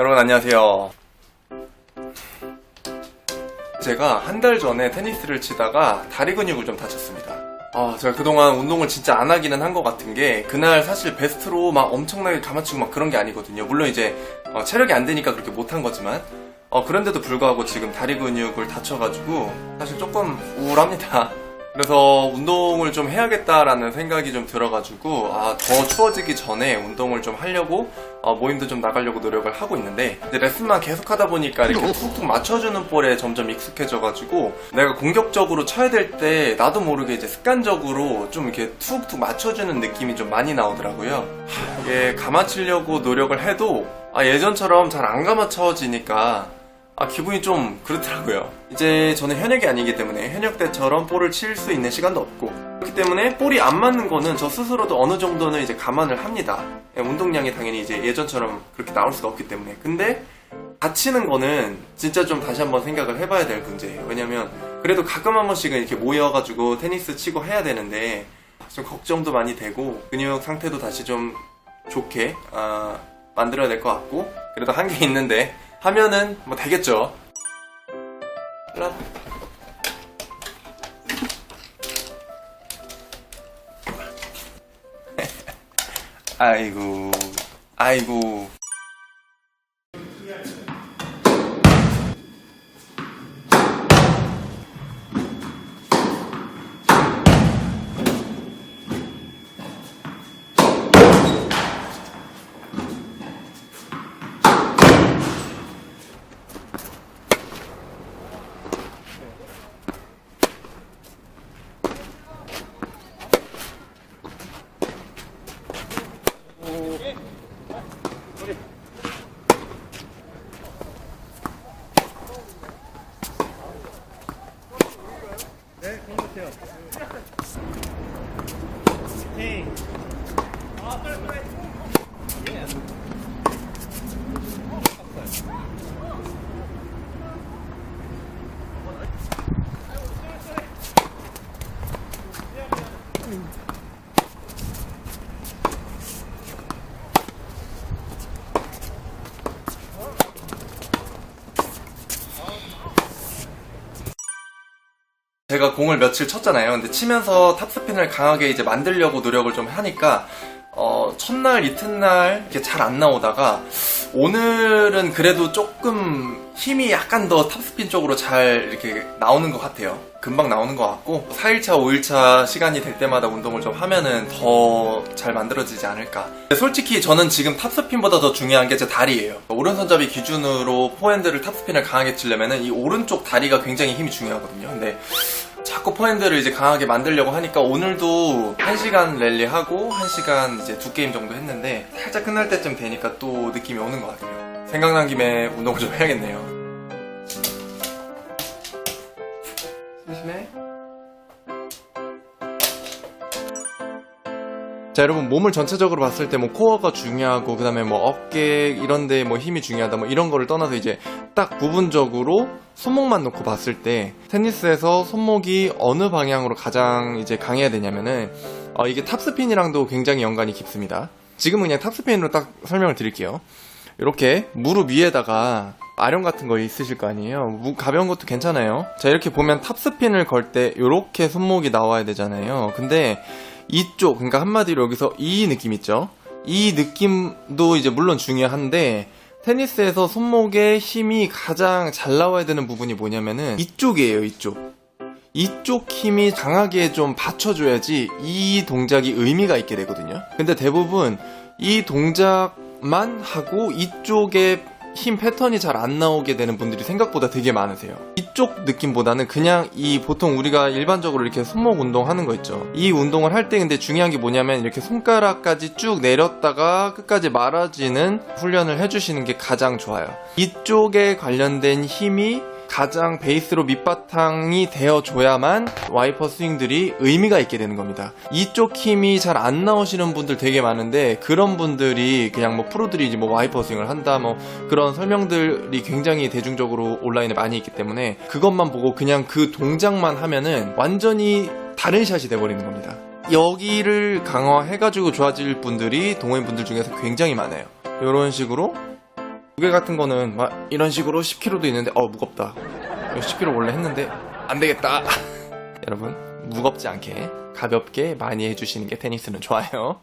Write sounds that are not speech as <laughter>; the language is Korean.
여러분 안녕하세요. 제가 한 달 전에 테니스를 치다가 다리 근육을 좀 다쳤습니다. 아, 제가 그동안 운동을 진짜 안 하기는 한 것 같은 게 그날 사실 베스트로 막 엄청나게 감아치고 막 그런 게 아니거든요. 물론 이제 어, 체력이 안 되니까 그렇게 못한 거지만 어, 그런데도 불구하고 지금 다리 근육을 다쳐가지고 사실 조금 우울합니다. 그래서 운동을 좀 해야겠다라는 생각이 좀 들어가지고 아, 더 추워지기 전에 운동을 좀 하려고 어, 모임도 좀 나가려고 노력을 하고 있는데 레슨만 계속 하다 보니까 이렇게 툭툭 맞춰주는 볼에 점점 익숙해져가지고 내가 공격적으로 쳐야 될 때 나도 모르게 이제 습관적으로 좀 이렇게 툭툭 맞춰주는 느낌이 좀 많이 나오더라고요. 하, 이게 감아치려고 노력을 해도 아, 예전처럼 잘 안 감아쳐지니까 아, 기분이 좀 그렇더라고요. 이제 저는 현역이 아니기 때문에 현역 때처럼 볼을 칠 수 있는 시간도 없고 그렇기 때문에 볼이 안 맞는 거는 저 스스로도 어느 정도는 이제 감안을 합니다. 예, 운동량이 당연히 이제 예전처럼 그렇게 나올 수가 없기 때문에. 근데 다치는 거는 진짜 좀 다시 한번 생각을 해봐야 될 문제예요. 왜냐면 그래도 가끔 한 번씩은 이렇게 모여가지고 테니스 치고 해야 되는데 좀 걱정도 많이 되고 근육 상태도 다시 좀 좋게 아, 만들어야 될 것 같고 그래도 한게 있는데 하면은 뭐 되겠죠. 와. <laughs> 아이고, 아이고. 제가 공을 며칠 쳤잖아요. 근데 치면서 탑스핀을 강하게 이제 만들려고 노력을 좀 하니까 어, 첫날 이튿날 이렇게 잘 안 나오다가 오늘은 그래도 조금 힘이 약간 더 탑스핀 쪽으로 잘 이렇게 나오는 것 같아요. 금방 나오는 것 같고 4일차, 5일차 시간이 될 때마다 운동을 좀 하면은 더 잘 만들어지지 않을까. 솔직히 저는 지금 탑스핀보다 더 중요한 게 제 다리예요. 오른손잡이 기준으로 포핸드를 탑스핀을 강하게 치려면은 이 오른쪽 다리가 굉장히 힘이 중요하거든요. 근데 자꾸 포핸드를 이제 강하게 만들려고 하니까 오늘도 1시간 랠리 하고 1시간 이제 두 게임 정도 했는데 살짝 끝날 때쯤 되니까 또 느낌이 오는 것 같아요. 생각난 김에 운동을 좀 해야겠네요. 자 여러분 몸을 전체적으로 봤을 때 뭐 코어가 중요하고 그 다음에 뭐 어깨 이런데 뭐 힘이 중요하다 뭐 이런 거를 떠나서 이제 딱 부분적으로 손목만 놓고 봤을 때 테니스에서 손목이 어느 방향으로 가장 이제 강해야 되냐면은 어, 이게 탑스핀이랑도 굉장히 연관이 깊습니다. 지금은 그냥 탑스핀으로 딱 설명을 드릴게요. 이렇게 무릎 위에다가 아령 같은 거 있으실 거 아니에요. 무- 가벼운 것도 괜찮아요. 자 이렇게 보면 탑스핀을 걸 때 이렇게 손목이 나와야 되잖아요. 근데 이쪽 그러니까 한마디로 여기서 이 느낌 있죠? 이 느낌도 이제 물론 중요한데 테니스에서 손목의 힘이 가장 잘 나와야 되는 부분이 뭐냐면은 이쪽이에요, 이쪽. 이쪽 힘이 강하게 좀 받쳐줘야지 이 동작이 의미가 있게 되거든요. 근데 대부분 이 동작만 하고 이쪽에 힘 패턴이 잘 안 나오게 되는 분들이 생각보다 되게 많으세요. 이쪽 느낌보다는 그냥 이 보통 우리가 일반적으로 이렇게 손목 운동 하는 거 있죠. 이 운동을 할 때 근데 중요한 게 뭐냐면 이렇게 손가락까지 쭉 내렸다가 끝까지 말아지는 훈련을 해주시는 게 가장 좋아요. 이쪽에 관련된 힘이 가장 베이스로 밑바탕이 되어줘야만 와이퍼 스윙들이 의미가 있게 되는 겁니다. 이쪽 힘이 잘 안 나오시는 분들 되게 많은데 그런 분들이 그냥 뭐 프로들이 이제 뭐 와이퍼 스윙을 한다 뭐 그런 설명들이 굉장히 대중적으로 온라인에 많이 있기 때문에 그것만 보고 그냥 그 동작만 하면은 완전히 다른 샷이 돼버리는 겁니다. 여기를 강화해가지고 좋아질 분들이 동호인 분들 중에서 굉장히 많아요. 이런 식으로 무게 같은 거는 막 이런 식으로 10kg도 있는데 어 무겁다. 10kg 원래 했는데 안 되겠다. <laughs> 여러분 무겁지 않게 가볍게 많이 해주시는 게 테니스는 좋아요